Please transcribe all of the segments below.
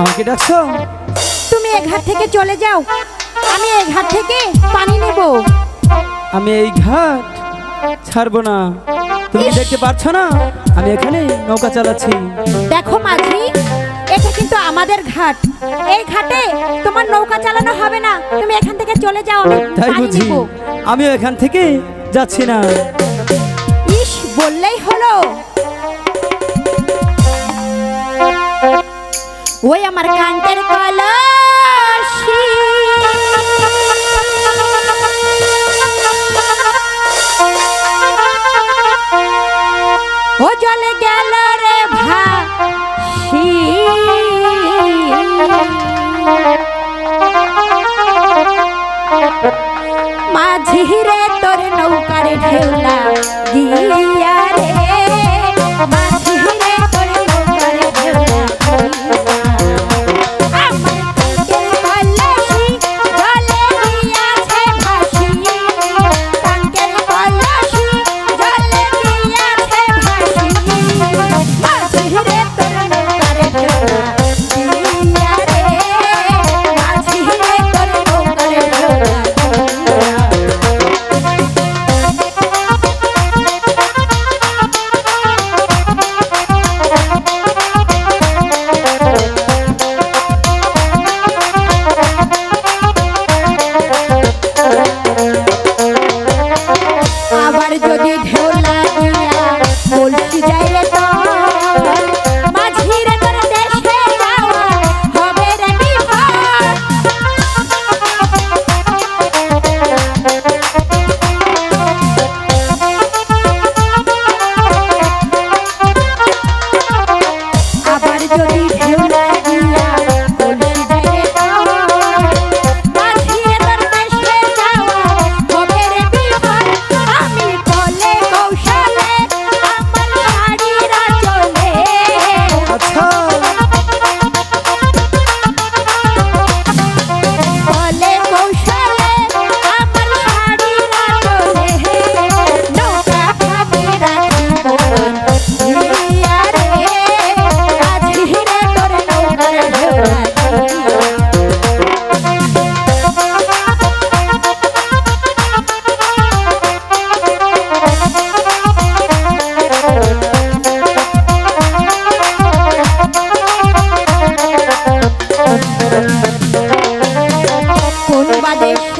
আমাকে ডাকছো? তুমি এ ঘাট থেকে চলে যাও। আমি এ ঘাট থেকে পানি নেব। আমি এই ঘাট ছাড়বো না। তুমি! দেখতে পাচ্ছ না? আমি এখানে নৌকা চালাচ্ছি। দেখো মাঝি এটা কিন্তু আমাদের ঘাট। এই ঘাটে তোমার নৌকা চালানো হবে না। তুমি এখান থেকে চলে যাও আমি তাই বুঝি। আমিও এখান থেকে যাচ্ছি না। ইস বললেই হলো। ওই আমার কান্তের কলসি। ও জলে গেল রে ভাসি। মাঝি রে তোর নৌকার ঢেউলা গিয়া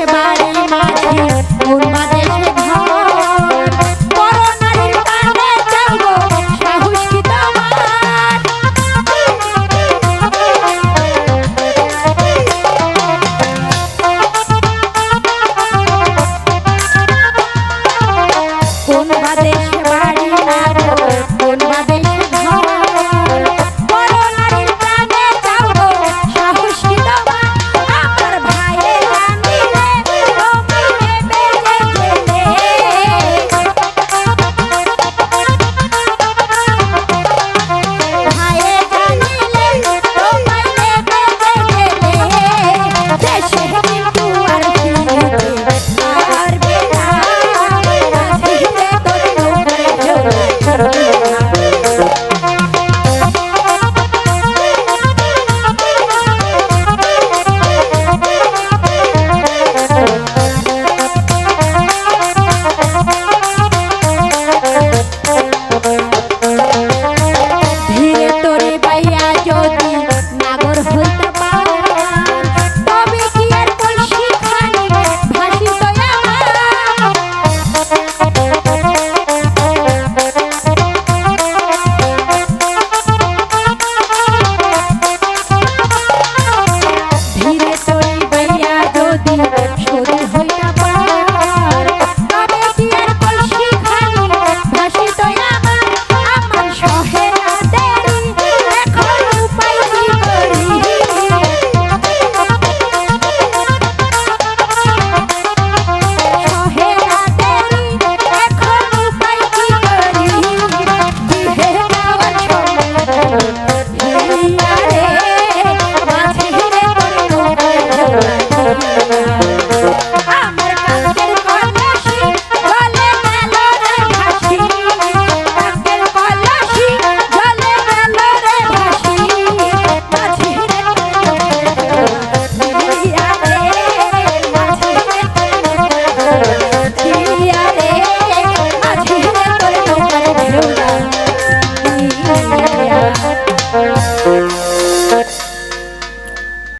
everybody.